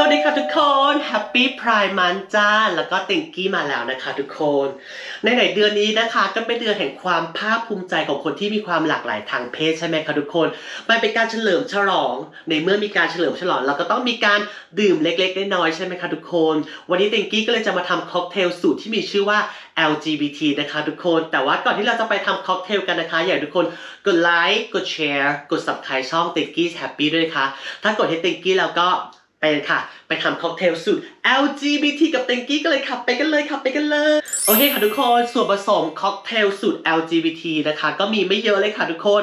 สวัสดีค่ะทุกคน Happy Prime Month จ้า แล้วก็ติงกี้มาแล้วนะคะทุกคน ในไหนเดือนนี้นะคะก็เป็นเดือนแห่งความภาคภูมิใจของคนที่มีความหลากหลายทางเพศใช่ไหมคะทุกคน มันเป็นการเฉลิมฉลอง ในเมื่อมีการเฉลิมฉลองเราก็ต้องมีการดื่มเล็กๆน้อยๆใช่ไหมคะทุกคน วันนี้ติงกี้ก็เลยจะมาทำค็อกเทลสูตรที่มีชื่อว่า LGBT นะคะทุกคน แต่ว่าก่อนที่เราจะไปทำค็อกเทลกันนะคะ อยากทุกคนกดไลค์ กดแชร์ กด subscribe ช่อง t i n k y Happy ด้วยนะคะ ถ้ากดให้ t i n k y แล้วก็ ไปค่ะ ไปทำค็อกเทลสูตร LGBT กับเต็งกี้กันเลยค่ะ ไปกันเลยค่ะ ไปกันเลย โอเคค่ะทุกคนส่วนผสมค็อกเทลสูตร LGBT นะคะ ก็มีไม่เยอะเลยค่ะทุกคน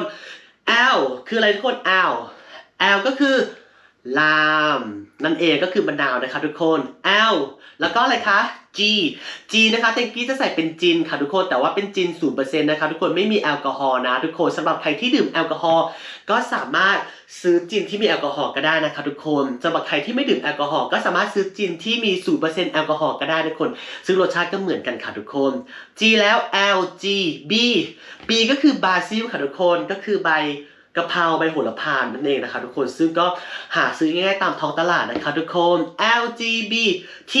L คืออะไรทุกคน L L ก็คือลาม นั่นเองก็คือมะนาวนะคะทุกคน L แล้วก็อะไรคะ G G นะคะเต็งกี้จะใส่เป็นจินค่ะทุกคนแต่ว่าเป็นจิน0%นะคะทุกคนไม่มีแอลกอฮอล์นะทุกคนสำหรับใครที่ดื่มแอลกอฮอล์ก็สามารถซื้อจินที่มีแอลกอฮอล์ก็ได้นะคะทุกคนสำหรับใครที่ไม่ดื่มแอลกอฮอล์ก็สามารถซื้อจินที่มี0%แอลกอฮอล์ก็ได้ทุกคน ซึ่งรสชาติก็เหมือนกันค่ะทุกคน G แล้ว L G B B ก็คือบาซิลค่ะทุกคนก็คือใบ กะเพราใบโหระพานั่นเองนะคะทุกคนซึ่งก็หาซื้อง่ายๆตามท้องตลาดนะคะทุกคน LGB T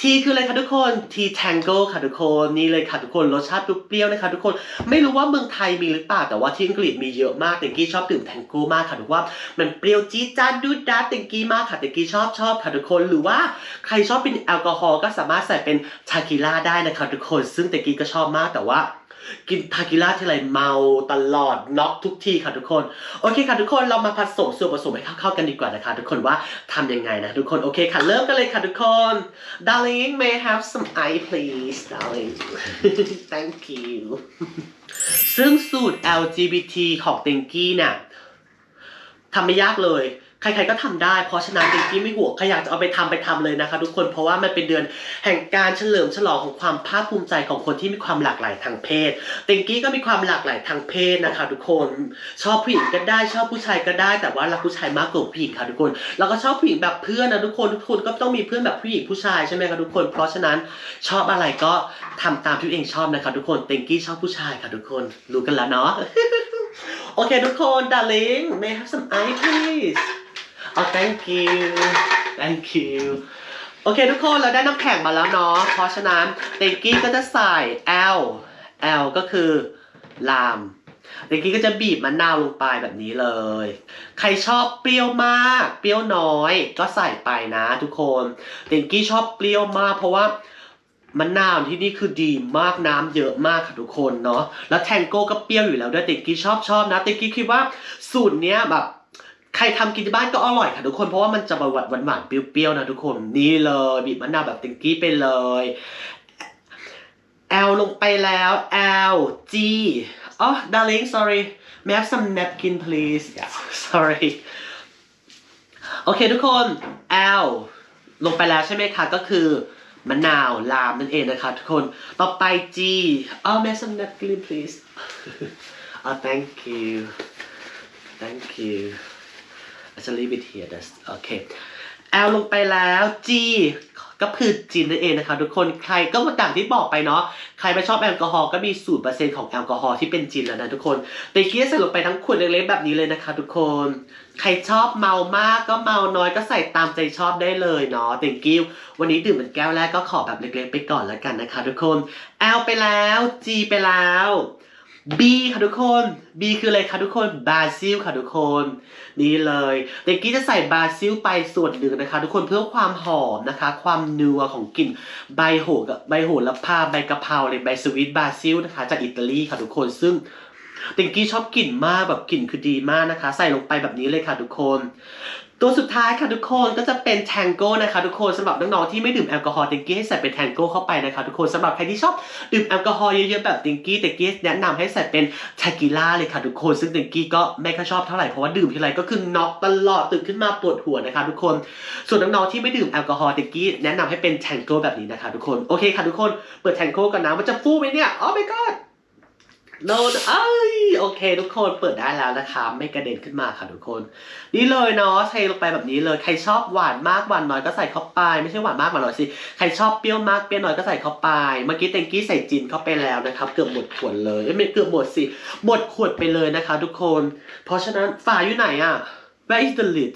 T คืออะไรคะทุกคน T Tango ค่ะทุกคนนี่เลยค่ะทุกคนรสชาติเปรี้ยวๆนะคะทุกคนไม่รู้ว่าเมืองไทยมีหรือเปล่าแต่ว่าที่อังกฤษมีเยอะมากแต่กี้ชอบดื่ม Tango มากค่ะทุกว่ามันเปรี้ยวจี๊ดจ๊าดดูดดาดแต่กี้มากค่ะแต่กี้ชอบชอบค่ะทุกคนหรือว่าใครชอบเป็นแอลกอฮอล์ก็สามารถใส่เป็นชาคิล่าได้นะคะทุกคน ซึ่งแต่กี้ก็ชอบมากแต่ว่า กินทากิล่าทีไรเมาตลอดน็อกทุกทีค่ะทุกคน โอเคค่ะทุกคนเรามาผสมส่วนผสมให้เข้าๆกันดีกว่านะคะ ทุกคนว่าทำยังไงนะทุกคนโอเคค่ะเริ่มกันเลยค่ะทุกคน darling may I have some ice please darling thank you ซึ่งสูตร LGBT ของเต็งกี้เนี่ยทำไม่ยากเลย ใครๆก็ทำได้เพราะฉะนั้นเต็งกี้ไม่ห่วงใครอยากจะเอาไปทำไปทำเลยนะคะ ทุกคนเพราะว่ามันเป็นเดือนแห่งการเฉลิมฉลองของความภาคภูมิใจของคนที่มีความหลากหลายทางเพศเต็งกี้ก็มีความหลากหลายทางเพศนะคะ ทุกคนชอบผู้หญิงก็ได้ชอบผู้ชายก็ได้ แต่ว่ารักผู้ชายมากกว่าผู้หญิงค่ะทุกคนแล้วก็ชอบผู้หญิงแบบเพื่อนนะทุกคนทุกคนก็ต้องมีเพื่อนแบบผู้หญิงผู้ชายใช่ไหมคะทุกคน เพราะฉะนั้นชอบอะไรก็ทำตามที่ตัวเองชอบนะคะ ทุกคนเต็งกี้ชอบผู้ชายค่ะทุกคนรู้กันแล้วเนาะโอเคทุกคน darling may I have some ice please oh thank you thank you โอเคทุกคนเราได้น้ำแข็งมาแล้วเนาะ เพราะฉะนั้นเต็งกี้ก็จะใส่ L L ก็คือลามเต็งกี้ก็จะบีบมะนาวลงไปแบบนี้เลย ใครชอบเปรี้ยวมาก เปรี้ยวน้อย ก็ใส่ไปนะทุกคนเต็งกี้ชอบเปรี้ยวมาก เพราะว่ามะนาวที่นี่คือดีมากน้ำเยอะมากค่ะทุกคนเนาะ แล้วแทงโก้ก็เปรี้ยวอยู่แล้วด้วยเต็งกี้ชอบชอบนะเต็งกี้คิดว่าสูตรเนี้ยแบบ ใครทำกินที่บ้านก็อร่อยค่ะทุกคนเพราะว่ามันจะหวานหวานหวานๆเปรี้ยวๆนะทุกคนนี่เลยบีบมะนาวแบบติงกี้ไปเลย L ลลงไปแล้ว L G อ๋อ darling sorry may I have some napkin please yeah sorry โอเคทุกคน L ลลงไปแล้วใช่ไหมคะก็คือมะนาวลามนั่นเองนะคะทุกคนต่อไป G อ๋อ may I have some napkin please อ๋อ thank you thank you I shall leave it here that's okay L ลงไปแล้ว G ก็คือจินนั่นเองนะคะทุกคนใครก็ต่างที่บอกไปเนาะใครไม่ชอบแอลกอฮอล์ก็มีสูตรเปอร์เซ็นต์ของแอลกอฮอล์ที่เป็นจินแล้วนะทุกคนต่กี้ใส่ลงไปทั้งขวดเล็กๆแบบนี้เลยนะคะ ทุกคน ใครชอบเมามากก็เมาน้อยก็ใส่ตามใจชอบได้เลยเนาะ thank you วันนี้ดื่มเป็นแก้วแรกก็ขอแบบเล็กๆไปก่อนแล้วกันนะคะ ทุกคน L ไปแล้ว G ไปแล้ว B ค่ะทุกคน B คืออะไรคะทุกคนบาซิลค่ะทุกคน นี่เลยเด็กกี้จะใส่บาซิลไปส่วนหนึ่งนะคะ ทุกคนเพื่อความหอมนะคะ ความนัวของกลิ่นใบโหกับใบโหระพาใบกะเพราเลยใบสวิตบาซิลนะคะ จากอิตาลีค่ะทุกคนซึ่งเด็กกี้ชอบกลิ่นมากแบบกลิ่นคือดีมากนะคะ ใส่ลงไปแบบนี้เลยค่ะทุกคน ตัวสุดท้ายค่ะทุกคนก็จะเป็นแทงโก้นะคะทุกคนสำหรับน้องๆที่ไม่ดื่มแอลกอฮอล์ติงกี้ให้ใส่เป็นแทงโก้เข้าไปนะคะทุกคนสำหรับใครที่ชอบดื่มแอลกอฮอล์เยอะๆแบบติงกี้ติงกี้แนะนำให้ใส่เป็นชากิล่าเลยค่ะทุกคน ซึ่งติงกี้ก็ไม่ค่อยชอบเท่าไหร่เพราะว่าดื่มทีไรก็คือน็อกตลอดตื่นขึ้นมาปวดหัวนะคะทุกคน ส่วนน้องๆที่ไม่ดื่มแอลกอฮอล์ติงกี้แนะนำให้เป็นแทงโก้แบบนี้นะคะทุกคนโอเคค่ะทุกคนเปิดแทงโก้กันนะมันจะฟูไหมเนี่ยอ๋อ my god โนนเอ้ยโอเค ทุกคนเปิดได้แล้วนะคะ ไม่กระเด็นขึ้นมาค่ะทุกคน นี่เลยเนาะเทลงไปแบบนี้เลยใครชอบหวานมากหวานน้อยก็ใส่เข้าไป ไม่ใช่หวานมากหวานน้อยสิใครชอบเปรี้ยวมากเปรี้ยวน้อยก็ใส่เข้าไป เมื่อกี้เต็งกี้ใส่จินเข้าไปแล้วนะครับ เกือบหมดขวดเลยเอ้ยไม่เกือบหมดสิหมดขวดไปเลยนะคะ ทุกคน เพราะฉะนั้นฝาอยู่ไหนอะ Where is the lid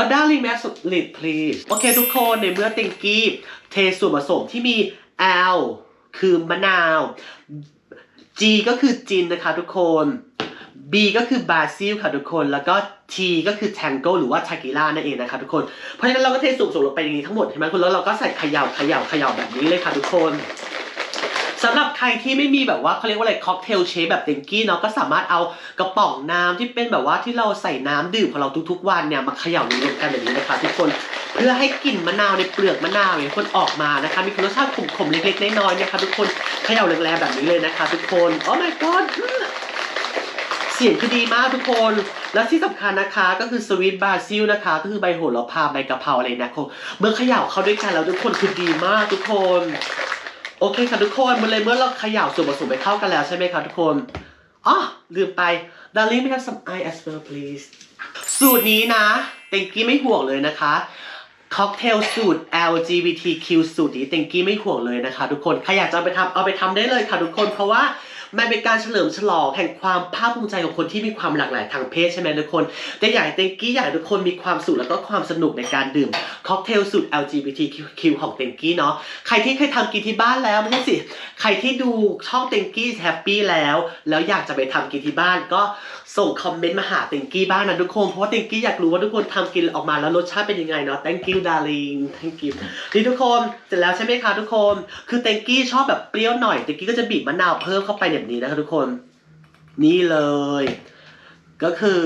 A darling mass lid please โอเคทุกคนในเมื่อติงกี้เทส่วนผสมที่มี L คือมะนาว G ก็คือจินนะคะทุกคน B ก็คือบาซิลค่ะทุกคน แล้วก็ T ก็คือ Tango หรือว่าทากิล่านั่นเองนะคะทุกคน เพราะฉะนั้นเราก็เทส่วนผสมลงไปอย่างนี้ทั้งหมดใช่ไหมคุณ แล้วเราก็ใส่เขย่าเขย่าเขย่าแบบนี้เลยค่ะทุกคนสำหรับใครที่ไม่มีแบบว่าเขาเรียกว่าอะไรค็อกเทลเชฟแบบเต็งกี้เนาะก็สามารถเอากระป๋องน้ำที่เป็นแบบว่าที่เราใส่น้ำดื่มของเราทุกๆวันเนี่ยมาเขย่ารวมกันแบบนี้นะคะทุกคน เพื่อให้กลิ่นมะนาวในเปลือกมะนาวเนี่ยทุกคนออกมานะคะ มีรสชาติขมๆเล็กๆน้อยๆนะคะ ทุกคนเขย่าแรงๆแบบนี้เลยนะคะ ทุกคนโอ้ my god เสียงคือดีมากทุกคน และที่สำคัญนะคะก็คือสวีทบาซิลนะคะ ก็คือใบโหระพาใบกะเพราอะไรนะเมื่อเขย่าเข้าด้วยกันแล้วทุกคนคือดีมากทุกคน โอเคค่ะทุกคนมันเลยเมื่อเราเขย่าส่วนผสมไปเข้ากันแล้วใช่ไหมคะทุกคนอ๋อลืมไป darling may have some eye as well please สูตรนี้นะเต็งกี้ไม่ห่วงเลยนะคะ ค็อกเทลสูตร LGBTQ สูตรนี้เต็งกี้ไม่ห่วงเลยนะคะ ทุกคนใครอยากจะเอาไปทำเอาไปทำได้เลยค่ะทุกคน เพราะว่ามันเป็นการเฉลิมฉลองแห่งความภาคภูมิใจของคนที่มีความหลากหลายทางเพศใช่ไหมทุกคนแต่อยากให้เต็งกี้อยากให้ทุกคนมีความสุขแล้วก็ความสนุกในการดื่ม ค็อกเทลสูตร LGBTQ ของเต็งกี้เนาะใครที่เคยทำกินที่บ้านแล้วไม่ใช่สิ ใครที่ดูช่องเต็งกี้แฮปปี้แล้ว แล้วอยากจะไปทำกินที่บ้านก็ส่งคอมเมนต์มาหาเต็งกี้บ้างนะทุกคน เพราะว่าเต็งกี้อยากรู้ว่าทุกคนทำกินออกมาแล้วรสชาติเป็นยังไงเนาะ thank you darling thank you นี่ทุกคนเสร็จแล้วใช่ไหมคะทุกคน คือเต็งกี้ชอบแบบเปรี้ยวหน่อยเต็งกี้ก็จะบีบมะนาวเพิ่มเข้าไปแบบนี้นะคะทุกคน นี่เลย ก็คือ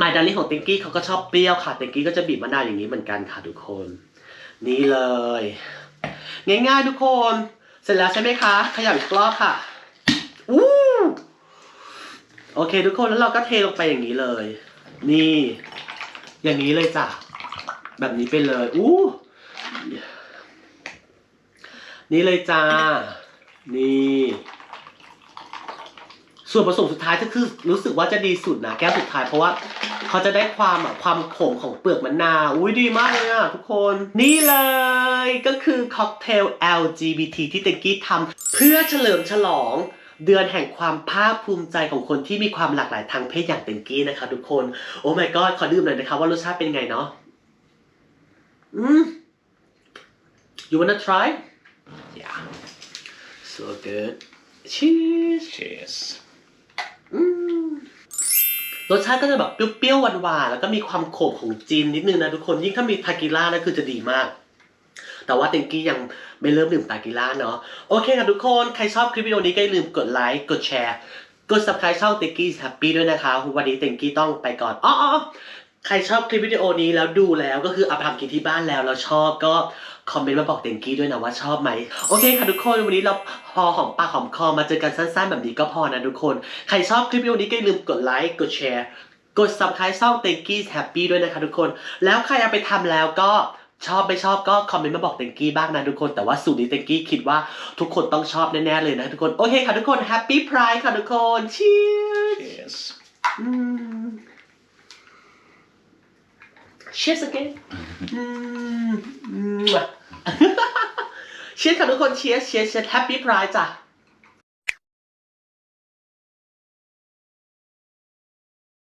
มายดารี่ของต็งกี้เขาก็ชอบเปรี้ยวค่ะต็งกี้ก็จะบีบมะนาวอย่างนี้เหมือนกันค่ะทุกคน นี่เลย ง่ายๆทุกคน เสร็จแล้วใช่ไหมคะ ขยับอีกรอบค่ะอู้โอเค ทุกคนแล้วเราก็เทลงไปอย่างนี้เลย นี่ อย่างนี้เลยจ้ะแบบนี้ไปเลยอู้นี่เลยจ้า นี่ ส่วนผสมสุดท้ายก็คือรู้สึกว่าจะดีสุดนะแก้วสุดท้ายเพราะว่าเขาจะได้ความอะความขมของเปลือกมะนาวอุ้ยดีมากเลยอะทุกคนนี่เลยก็คือค็อกเทล LGBT ที่เต็งกี้ทำเพื่อเฉลิมฉลองเดือนแห่งความภาคภูมิใจของคนที่มีความหลากหลายทางเพศอย่างเต็งกี้นะคะทุกคน โอ้ my god ขอดื่มหน่อยนะคะว่ารสชาติเป็นไงเนาะอืม you wanna try yeah so good cheers Cheers. รสชาติก็จะแบบเปรี้ยวๆหวานๆแล้วก็มีความขมของจีนนิดนึงนะทุกคนยิ่งถ้ามีทากิล่านะคือจะดีมาก แต่ว่าเต็งกี้ยังไม่เริ่มดื่มทากิล่าเนาะโอเคค่ะทุกคนใครชอบคลิปวิดีโอนี้ก็อย่าลืมกดไลค์กดแชร์กด subscribe ช่อง t e n k i s Happy ด้วยนะคะวันนี้เต็งกี้ต้องไปก่อนอ๋อใครชอบคลิปวิดีโอนี้แล้วดูแล้วก็คืออาไปทำกินที่บ้านแล้วแล้วชอบก็ คอมเมนต์มาบอกเต็งกี้ด้วยนะว่าชอบไหมโอเคค่ะทุกคนวันนี้เราพอหอมปากหอมคอมาเจอกันสั้นๆ แบบนี้ก็พอนะทุกคน ใครชอบคลิปวิดีโอนี้ก็อย่าลืมกดไลค์กดแชร์กด subscribe ช่อง t e n k i s Happy ด้วยนะคะทุกคน แล้วใครเอาไปทำแล้วก็ชอบไม่ชอบก็คอมเมนต์มาบอกเต็งกี้บ้างนะทุกคน แต่ว่าสูตรนี้เต็งกี้คิดว่าทุกคนต้องชอบแน่ๆเลยนะทุกคน โอเคค่ะทุกคน Happy Pride ค่ะทุกคน Cheers Cheers. อืม Cheers again อืมอืม Cheers ค่ะทุกคน Cheers Cheers Cheers Happy Pride จ้ะ